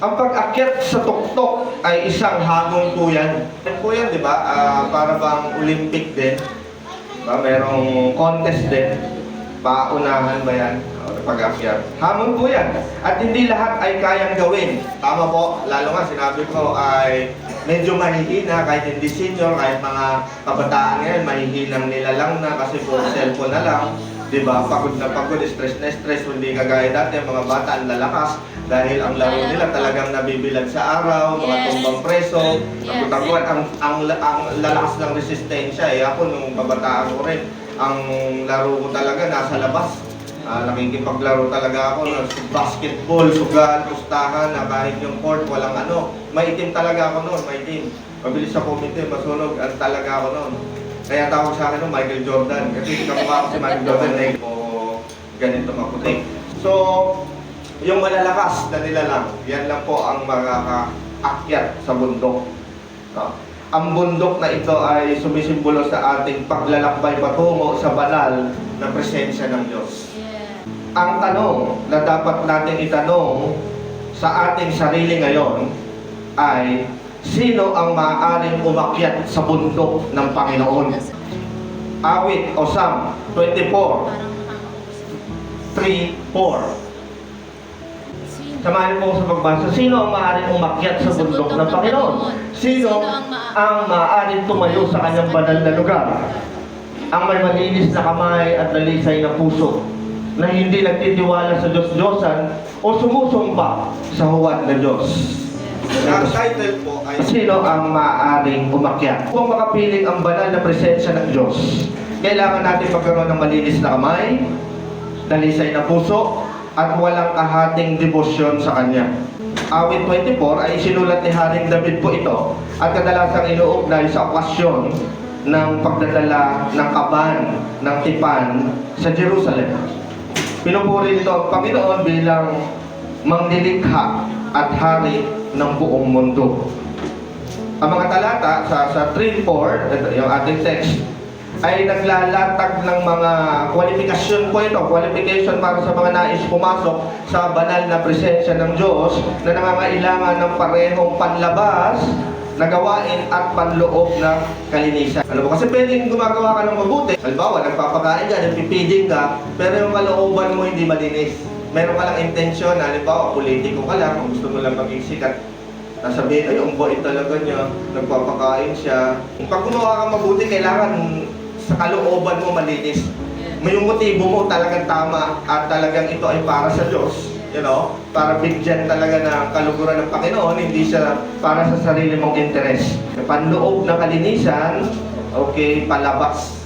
Ang pag-akyat sa tuktok ay isang hamon po yan. Po yan, di ba? Ah, para bang Olympic din. Diba? Merong contest din. Paunahan ba yan? O, Pag-akyat. Hamon po yan. At hindi lahat ay kayang gawin. Tama po. Lalo nga, sinabi ko ay medyo mahihina kahit hindi senior, kahit mga kabataan ngayon, mahihinang nila lang na kasi po cellphone na lang. Di ba? Pagod na pagod, stress na stress, hindi kagaya dati, ang mga bata ang lalakas dahil ang laro nila talagang nabibilag sa araw, mga Yes. tumbang preso, Yes. taguan ang, ang, ang lalakas ng resistensya eh. Ako nung kabataan ko rin, ang laro ko talaga nasa labas. Ah, nakikipaglaro talaga ako ng basketball, sugal, pustahan, na kahit yung court, walang ano. Maitim talaga ako noon, maitim. Mabilis sa committee, masunog, ang talaga ako noon. Kaya tawag sa akin no, Michael Jordan. Kasi kamukha ko si Michael Jordan na o ganito maputi. So, yung malalakas na nila lang, yan lang po ang makakaakyat sa bundok. No? Ang bundok na ito ay sumisimbolo sa ating paglalakbay patungo sa banal na presensya ng Diyos. Yeah. Ang tanong na dapat natin itanong sa ating sarili ngayon ay sino ang maaaring umakyat sa bundok ng Panginoon? Awit o Psalm 24, Parang nakakaubos. 3, 4. Sino? Samahan po sa pagbasa. Sino ang maaaring umakyat sa bundok ng Panginoon? Sino ang maaaring tumayo sa kanyang banal na lugar? Ang may malinis na kamay at dalisay na puso na hindi nagtitiwala sa Diyos-Diyosan o sumusumpa sa huwad na Diyos. Ang title po ay Sino ang maaaring umakyat? Kung makapiling ang banal na presensya ng Diyos, kailangan natin magkaroon ng malinis na kamay, dalisay na puso, at walang kahating debosyon sa Kanya. Awit 24 ay sinulat ni Haring David po ito at kadalasang inuugnay sa okasyon ng pagdadala ng kaban ng tipan sa Jerusalem. Pinupuri nito ang Panginoon bilang manglilikha at hari ng buong mundo. Ang mga talata sa, sa 3-4, ito yung ating text, ay naglalatag ng mga kwalifikasyon po ito, qualification para sa mga nais pumasok sa banal na presensya ng Diyos na nangangailangan ng parehong panlabas na gawain at panloob na kalinisan. Ano mo? Kasi pwedeng gumagawa ka ng mabuti. Halimbawa, nagpapakain ka, nagpipiding ka, pero yung kalooban mo hindi malinis. Meron ka lang intensyon, halimbawa, politiko ka lang, kung gusto mo lang maging sikat, nasabihin, ay, ang bait talaga niya, nagpapakain siya. Pag gumawa ka mabuti, kailangan sa kalooban mo malinis. May motibo mo talagang tama at talagang ito ay para sa Diyos. You know, para bigyan talaga ng kaluguran ng Panginoon, hindi siya para sa sarili mong interes. Panloob na kalinisan, okay, palabas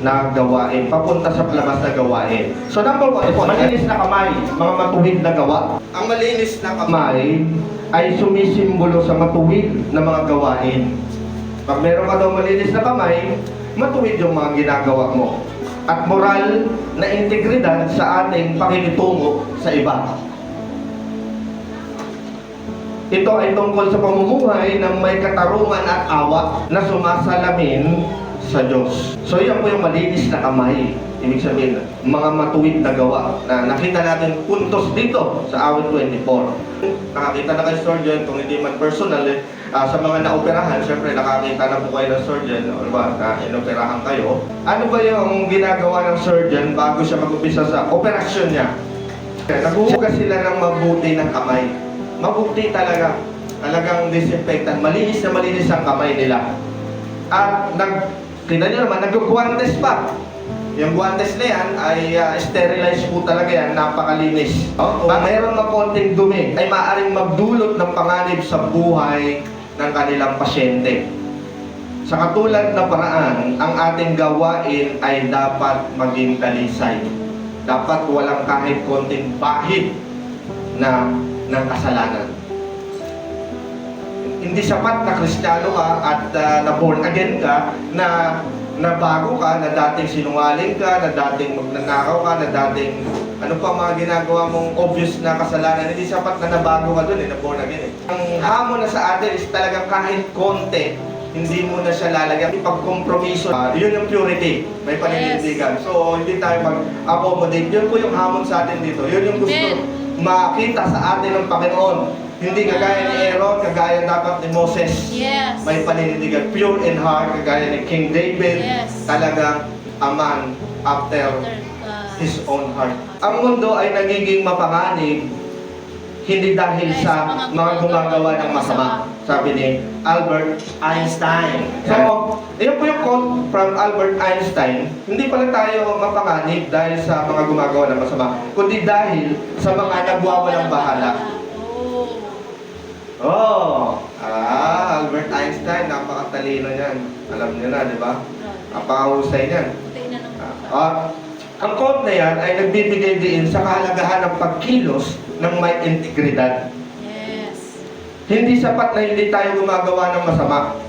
na gawain, papunta sa palabas na gawain. So number one, ito, malinis na kamay, mga matuwid na gawa. Ang malinis na kamay ay sumisimbolo sa matuwid na mga gawain. Pag meron ka daw malinis na kamay, matuwid yung mga ginagawa mo. At moral na integridad sa ating pakikitungo sa iba. Ito ay tungkol sa pamumuhay ng may katarungan at awa na sumasalamin sa Diyos. So yan po yung malinis na kamay. Ibig sabihin, mga matuwid na gawa na nakita natin puntos dito sa awit 24. Nakakita na kayo surgeon, kung hindi man personal, eh, ah, sa mga naoperahan, syempre nakakita na po kayo ng surgeon, o ba, na inoperahan kayo. Ano ba yung ginagawa ng surgeon bago siya mag-upisa sa operasyon niya? Naghuhugas sila ng mabuti ng kamay. Mabuti talaga. Talagang disinfectant. Malinis na malinis ang kamay nila. At nag, tingnan nyo naman, nag-guantes pa. Yung guantes na yan ay uh, sterilize po talaga yan, napakalinis. Oh, Pag mayroon na konting dumi, ay maaaring magdulot ng panganib sa buhay ng kanilang pasyente. Sa katulad na paraan, ang ating gawain ay dapat maging dalisay. Dapat walang kahit konting bahid na ng kasalanan. Hindi sapat na kristyano ka at uh, na born again ka na na bago ka, na dating sinungaling ka, na dating magnanakaw ka, na dating ano pa mga ginagawa mong obvious na kasalanan, hindi sapat na nabago ka dun eh, na born again eh. Ang hamon na sa atin is talagang kahit konti, hindi mo na siya lalagyan. Pag kompromiso, ah, yun yung purity. May paninindigan. So, hindi tayo mag-accommodate. Yun po yung hamon sa atin dito. Yun yung gusto Amen. makita sa atin ng Panginoon. Hindi kagaya ni Aaron, kagaya dapat ni Moses. Yes. May paninindigan, pure in heart, kagaya ni King David. Yes. Talagang a man after After, uh, his own heart. Ang mundo ay nagiging mapanganib hindi dahil sa mga gumagawa ng masama. Sabi ni Albert Einstein. So, iyan po yung quote from Albert Einstein. Hindi pala tayo mapanganib dahil sa mga gumagawa ng masama, kundi dahil sa mga nagwawalang bahala. Oh. Ah, Albert Einstein, napakatalino niyan. Alam niyo na, di ba? Napakahusay niyan. Mukha. Ah, ang quote na yan ay nagbibigay din sa kahalagahan ng pagkilos ng may integridad. Yes. Hindi sapat na hindi tayo gumagawa ng masama.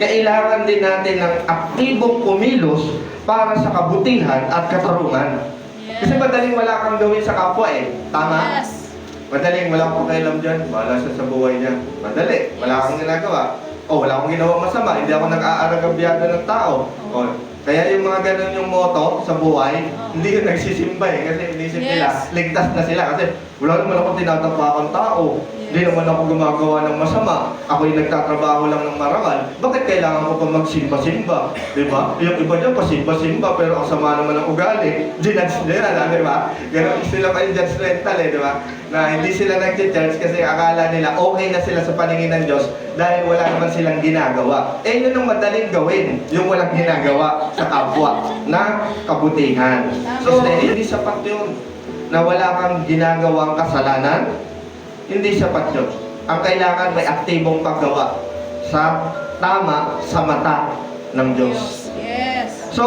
Kailangan din natin ng aktibong kumilos para sa kabutihan at katarungan. Yes. Kasi madaling wala kang gawin sa kapwa eh. Tama? Yes. Madaling wala kang pakialam dyan. Bahala siya sa buhay niya. Madali. Wala kang ginagawa. O, wala akong ginawa masama. Hindi ako nag-aaragabyado ng tao. O, kaya yung mga ganun yung moto sa buhay, Oh. hindi yun nagsisimba eh. Kasi inisip Yes. nila, ligtas na sila. Kasi wala naman ako tinatapakang tao. Hindi Yes. naman ako gumagawa ng masama. Ako yung nagtatrabaho lang ng marangal. Bakit kailangan ko pa magsimba-simba? Di ba? Yung iba dyan, pasimba-simba, pero ang sama naman ng ugali. Ginudge nila, di ba? Ganun sila pa yung judgmental eh, di ba? Na hindi sila nag-judge kasi akala nila okay na sila sa paningin ng Diyos dahil wala naman silang ginagawa. Eh, yun ang madaling gawin, yung walang ginagawa sa kapwa na kabutihan. So, hindi sapat yun na wala kang ginagawang kasalanan, hindi sapat yun. Ang kailangan may aktibong paggawa sa tama sa mata ng Diyos. Yes. So,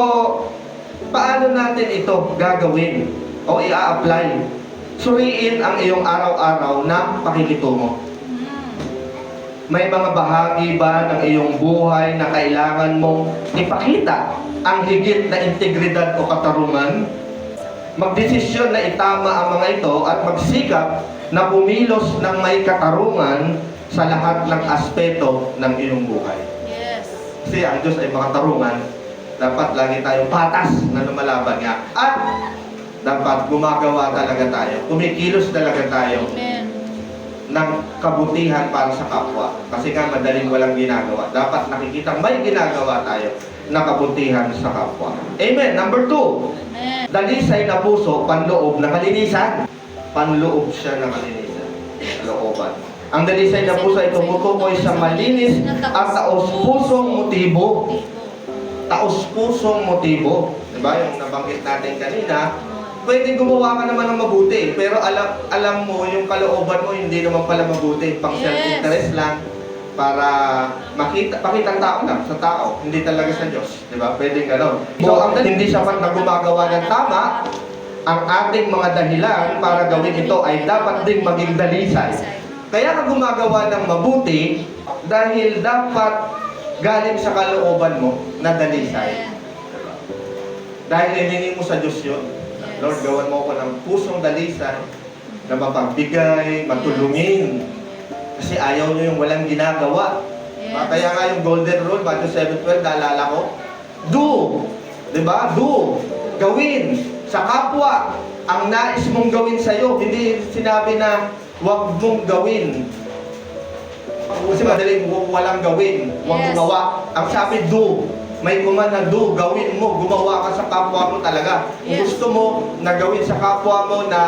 paano natin ito gagawin o i-apply? Suriin ang iyong araw-araw na pakikitungo. Mm. May mga bahagi ba ng iyong buhay na kailangan mong ipakita ang higit na integridad o katarungan? Magdesisyon na itama ang mga ito at magsikap na pumilos ng may katarungan sa lahat ng aspeto ng iyong buhay. Yes. Kasi ang Diyos ay makatarungan, dapat lagi tayong patas na lumalaban nga. At dapat gumagawa talaga tayo, kumikilos talaga tayo Amen. Ng kabutihan para sa kapwa. Kasi nga madaling walang ginagawa. Dapat nakikita may ginagawa tayo na kabutihan sa kapwa. Amen. Number two, Amen. dalisay na puso, panloob na kalinisan. Panloob siya ng kalinisan. Looban. Ang dalisay na puso ay tumutukoy sa malinis at taos-pusong motibo. Taos-pusong motibo. Diba? Yung nabanggit natin kanina, pwede gumawa ka naman ng mabuti, pero alam alam mo yung kalooban mo hindi naman pala mabuti, pang Yes. self-interest lang para makita pakita ang tao lang sa tao, hindi talaga sa Diyos, 'di ba? Pwedeng gano'n. So ang hindi sapat na gumagawa ng tama, ang ating mga dahilan para gawin ito ay dapat ding maging dalisay. Kaya ka gumagawa ng mabuti dahil dapat galing sa kalooban mo na dalisay. Dahil hiningi mo sa Diyos yun. Lord, gawan mo ako ng pusong dalisay na mapagbigay, matulungin. Kasi ayaw nyo yung walang ginagawa. Yes. Ah, Kaya nga yung golden rule, Matthew 7.12, naalala ko, do. Di ba? Do. Gawin. Sa kapwa, ang nais mong gawin sa'yo, hindi sinabi na huwag mong gawin. Kasi madaling wa- walang gawin, huwag Yes. gumawa. Ang sabi, do. May command na do, gawin mo, gumawa ka sa kapwa mo talaga. Yes. gusto mo na gawin sa kapwa mo na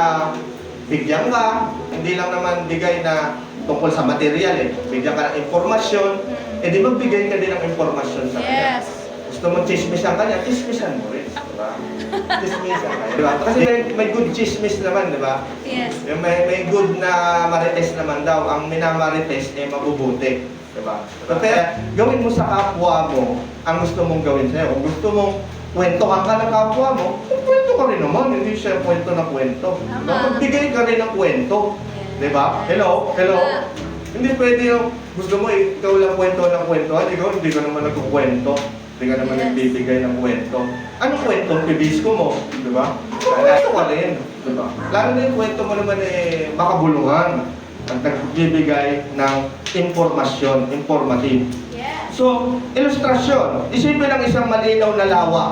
bigyan ka, hindi lang naman bigay na tungkol sa material eh. Bigyan ka ng informasyon, eh di magbigay ka din ng informasyon sa kanya. Yes. Gusto mo chismisan ka niya, chismisan mo rin. Diba? chismisan ka. Diba? Kasi may, may good chismis naman, diba? Yes. Yung may, may good na marites naman daw, ang minamarites eh mabubuti. Diba? So, kaya gawin mo sa kapwa mo ang gusto mong gawin sa'yo. Kung gusto mong kwentohan ka ng kapwa mo, kwento ka rin naman. Hindi siya kwento na kwento. Diba? Magbigay ka rin ng kwento. Diba? Hello? Hello? Hindi pwede yung gusto mo ikaw lang kwento ng kwento. Ikaw hindi ka naman nagkukwento. Hindi ka naman Yes. nagbibigay ng kwento. Anong kwento? Pibisco mo. Di ba? Kwento ka rin. Di ba? Lalo na yung kwento mo naman eh, makabulungan. At nagbibigay ng informasyon, informative. Yes. So, ilustrasyon. Isipin ang isang malinaw na lawa.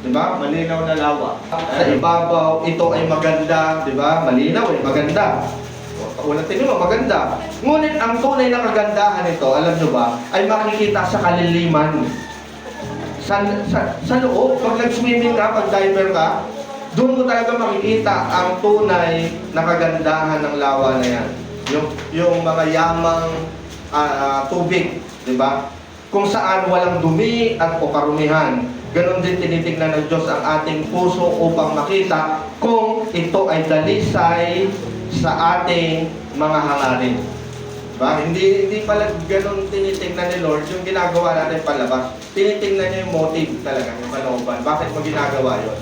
Di ba? Malinaw na lawa. Sa ibabaw, ito ay maganda. Di ba? Malinaw eh, maganda. Unang tingin mo, maganda. Ngunit ang tunay na kagandahan nito, alam nyo ba, ay makikita sa kaliliman. Sa, sa, sa loob, pag nag-swimming ka, pag diver ka, doon mo talaga makikita ang tunay na kagandahan ng lawa na yan. Yung, yung mga yamang ah, tubig, di ba? Kung saan walang dumi at o karumihan. Ganon din tinitingnan ng Diyos ang ating puso upang makita kung ito ay dalisay sa ating mga hangarin. Ba? Hindi hindi pala ganun tinitingnan ni Lord yung ginagawa natin palabas. Tinitingnan niya yung motive talaga, yung kalooban. Bakit mo ginagawa yun?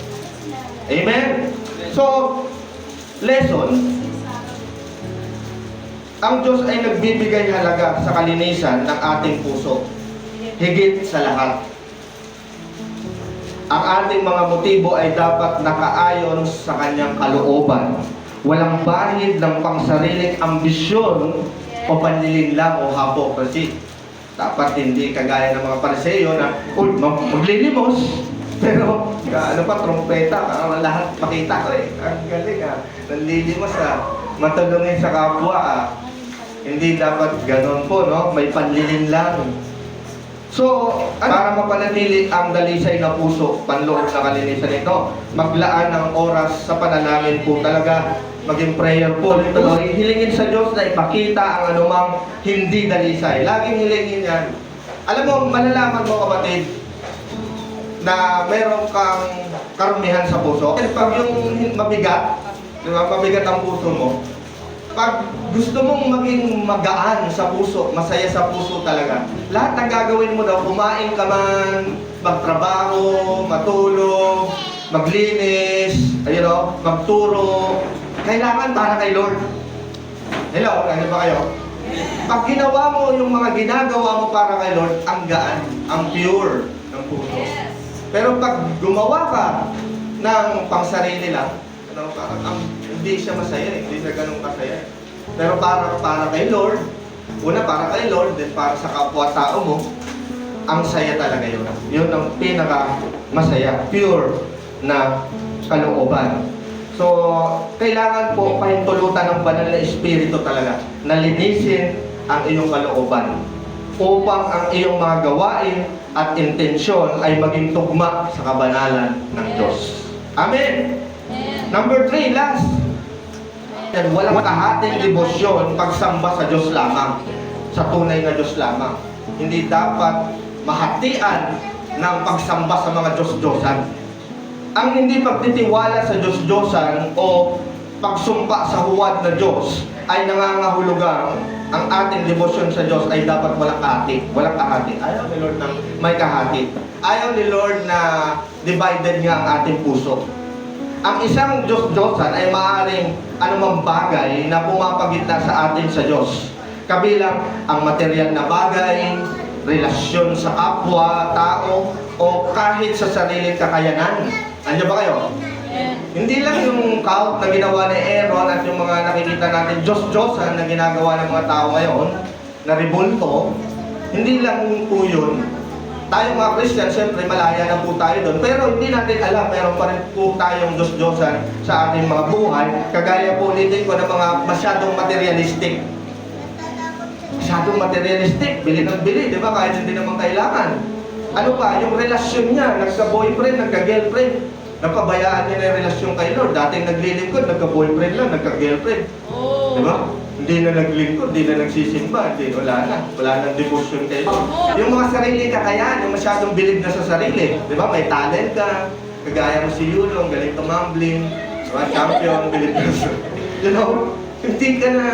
Amen? So, lesson, ang Diyos ay nagbibigay halaga sa kalinisan ng ating puso. Higit sa lahat. Ang ating mga motibo ay dapat nakaayon sa kanyang kalooban. Walang bahid ng pangsariling ambisyon o panlilinlang o hypocrisy. Dapat hindi kagaya ng mga pariseyo na, uy, mag- maglilimos. Pero, ano pa, trompeta, para lahat makita ko eh. Ang galing ah. Nanlilimos ah. Matulungin sa kapwa ah. Hindi dapat ganon po, no? May panlilinlang. So, para mapanatili ang dalisay na puso, panloob na kalinisan nito, maglaan ng oras sa panalangin po talaga, maging prayer po. Tuloy, hilingin sa Diyos na ipakita ang anumang hindi dalisay. Laging hilingin yan. Alam mo, malalaman mo kapatid, na meron kang karumihan sa puso. Pag yung mabigat, mabigat ang puso mo, pag gusto mong maging magaan sa puso, masaya sa puso talaga, lahat ng gagawin mo daw, kumain ka man, magtrabaho, matulog, maglinis, ayun o, magturo, kailangan para kay Lord. Hello, ano ba kayo? Pag ginawa mo yung mga ginagawa mo para kay Lord, ang gaan, ang pure ng puso. Pero pag gumawa ka ng pangsarili lang, ano, parang ang, hindi siya masaya, eh, hindi siya ganun kasaya. Pero para para kay Lord, una para kay Lord, then para sa kapwa-tao mo, ang saya talaga yun. Yun ang pinaka masaya, pure na kalooban. So, kailangan po pahintulutan ng banal na espiritu talaga na linisin ang iyong kalooban upang ang iyong mga gawain at intensyon ay maging tugma sa kabanalan ng Diyos. Amen! Number three, last. Yan, walang kahating debosyon pagsamba sa Diyos lamang. Sa tunay na Diyos lamang. Hindi dapat mahatian ng pagsamba sa mga Diyos-Diyosan. Ang hindi pagtitiwala sa Diyos-Diyosan o pagsumpa sa huwad na Diyos ay nangangahulugang ang ating devotion sa Diyos ay dapat walang kahati. Walang kahati. Ayaw ni Lord ng may kahati. Ayaw ni Lord na divided nga ang ating puso. Ang isang Diyos-Diyosan ay maaaring anumang bagay na pumapagitna sa atin sa Diyos. Kabilang ang material na bagay, relasyon sa kapwa, tao, o kahit sa sariling kakayanan. Andiyan ba kayo? Hindi lang yung count na ginawa ni Aaron at yung mga nakikita natin Diyos-Diyosan na ginagawa ng mga tao ngayon, na ribulto, hindi lang po yun. Tayo mga Christian, siyempre malaya na po tayo doon. Pero hindi natin alam, meron pa rin po tayong Diyos-Diyosan sa ating mga buhay. Kagaya po ulitin ko ng mga masyadong materialistic. Masyadong materialistic, bili ng bili, di ba? Kahit hindi naman kailangan. Ano pa, yung relasyon niya, nagka-boyfriend, nagka-girlfriend, napabayaan niya na yung relasyon kay Lord. Dating naglilingkod, nagka-boyfriend lang, nagka-girlfriend. Oh. Di ba? Hindi na naglingkod, hindi na nagsisimba, hindi, wala na. Wala nang devotion kay Lord. Yung mga sarili kakayahan, yung masyadong bilib na sa sarili. Di ba? May talent ka, kagaya mo si Yulong, galing tumambling, diba? champion, bilib na sa... You know, hindi ka na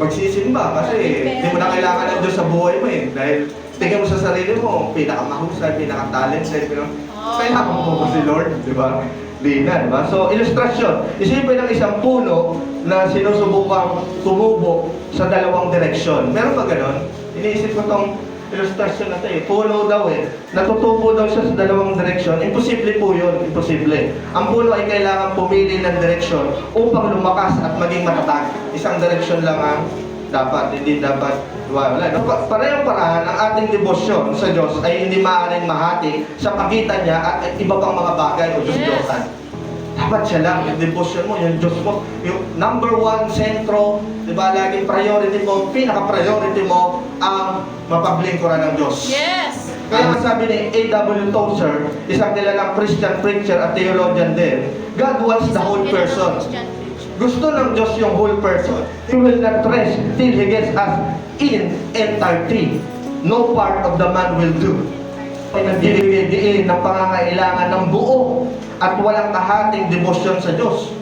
magsisimba kasi hindi mo na kailangan ng Diyos sa buhay mo eh. Dahil tingin mo sa sarili mo, pinakamahusay, pinaka-talented, you know? Kailangan mo po si Lord, di ba? Di na, di ba? So, ilustrasyon. Isipin ng isang puno na sinusubukang tumubo sa dalawang direksyon. Meron ba ganon? Iniisip ko tong ilustrasyon na to eh. Puno daw eh. Natutubo daw siya sa dalawang direksyon. Imposible po yun. Imposible. Ang puno ay kailangan pumili ng direksyon upang lumakas at maging matatag. Isang direksyon lang ang dapat. Hindi dapat wala. No? Pa- Parehong paraan, ang ating debosyon sa Diyos ay hindi maaaring mahati sa pagitan niya at iba pang mga bagay o Diyos-Diyosan. Dapat siya lang, yung devotion mo, yung Diyos mo, yung number one sentro, di ba, laging priority mo, pinaka-priority mo, ang mapaglingkuran ng Diyos. Yes. Kaya sabi ni A.W. Tozer, isang nilalang Christian preacher at theologian din, God wants the whole person. Gusto ng Diyos yung whole person. He will not rest till He gets us in entirety. No part of the man will do. Ay ng pangangailangan ng buo at walang kahating debosyon sa Diyos.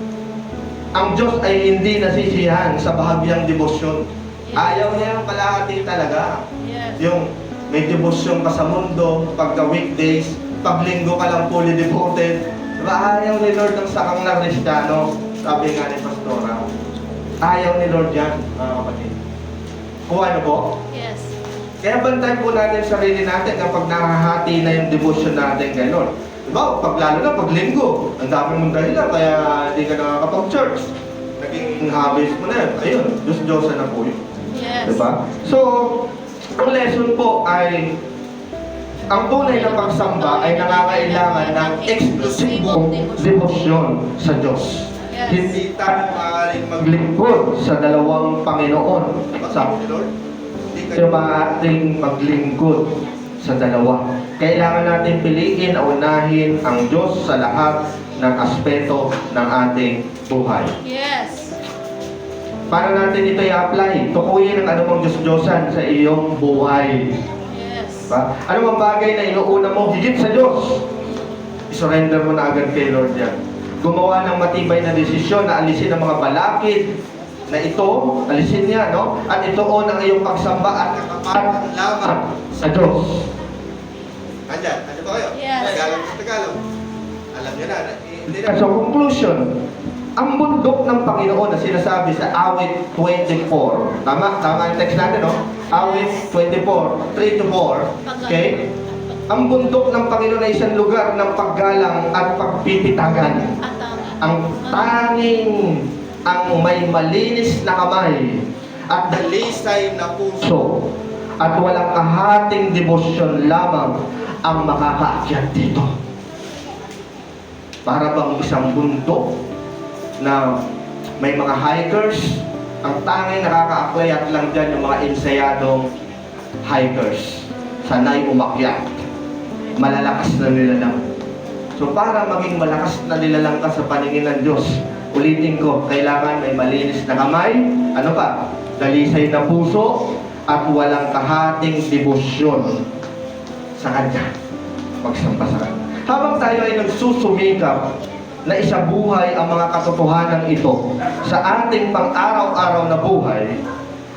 Ang Diyos ay hindi nasisiyahan sa bahagyang debosyon. Ayaw niya yung kalahati talaga. Yes. Yung may debosyon ka sa mundo, pagka weekdays, paglinggo ka lang fully devoted. Diba? Ayaw ni Lord ng sakang na Kristiyano. Sabi nga ni Pastora. Ayaw ni Lord yan, mga kapatid. Kuha na po? Yes. Kaya bantay po natin yung sarili natin kapag nakahati na yung devotion natin kay Lord. Diba? Pag lalo na pag linggo, ang dami mong dahilan kaya hindi ka nakakapag-church. Naging habits mo na yun. Ayun, Diyos-Diyosan na po yun. Yes. Diba? So, ang lesson po ay ang tunay na pagsamba ay nangangailangan ng eksklusibong debosyon sa Diyos. Yes. Hindi tayo maaaring maglingkod sa dalawang Panginoon. Hindi kayo maaaring maglingkod sa dalawa. Kailangan natin piliin o unahin ang Diyos sa lahat ng aspeto ng ating buhay. Yes. Para natin ito i-apply, tukuyin ang anumang Diyos-Diyosan sa iyong buhay. Yes. Ba? Ano mang bagay na inuuna mo higit sa Diyos, isurrender mo na agad kay Lord yan. Gumawa ng matibay na desisyon na alisin ang mga balakid na ito, alisin niya, no? At ituon ang iyong pagsamba at nakapatan lamang sa Diyos. Andyan, ano ba kayo? Yes. Tagalog sa Tagalog. Alam niyo na. Hindi na. So, conclusion. Ang bundok ng Panginoon na sinasabi sa awit 24. Tama? Tama yung text natin, no? Awit 24, 3 to 4. Okay? Ang bundok ng Panginoon ay isang lugar ng paggalang at pagpipitagan. At ang Ang tanging ang may malinis na kamay at dalisay na puso at walang kahating debosyon lamang ang makakaakyat dito. Para bang isang bundok na may mga hikers, ang tanging nakakaakyat lang dyan yung mga ensayadong hikers. Sanay umakyat. Malalakas na nilalang. So para maging malakas na nilalang ka sa paningin ng Diyos, ulitin ko, kailangan may malinis na kamay, ano pa, dalisay na puso, at walang kahating debosyon sa Kanya. Magsamba sa Kanya. Habang tayo ay nagsusumikap na isabuhay ang mga katotohanan ito sa ating pang-araw-araw na buhay,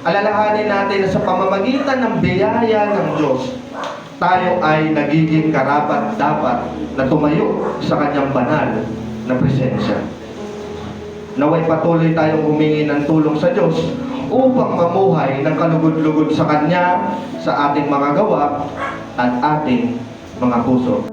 alalahanin natin na sa pamamagitan ng biyaya ng Diyos, tayo ay nagiging karapat dapat na tumayo sa kanyang banal na presensya. Naway patuloy tayong humingi ng tulong sa Diyos upang mamuhay ng kalugod-lugod sa Kanya sa ating mga gawa at ating mga puso.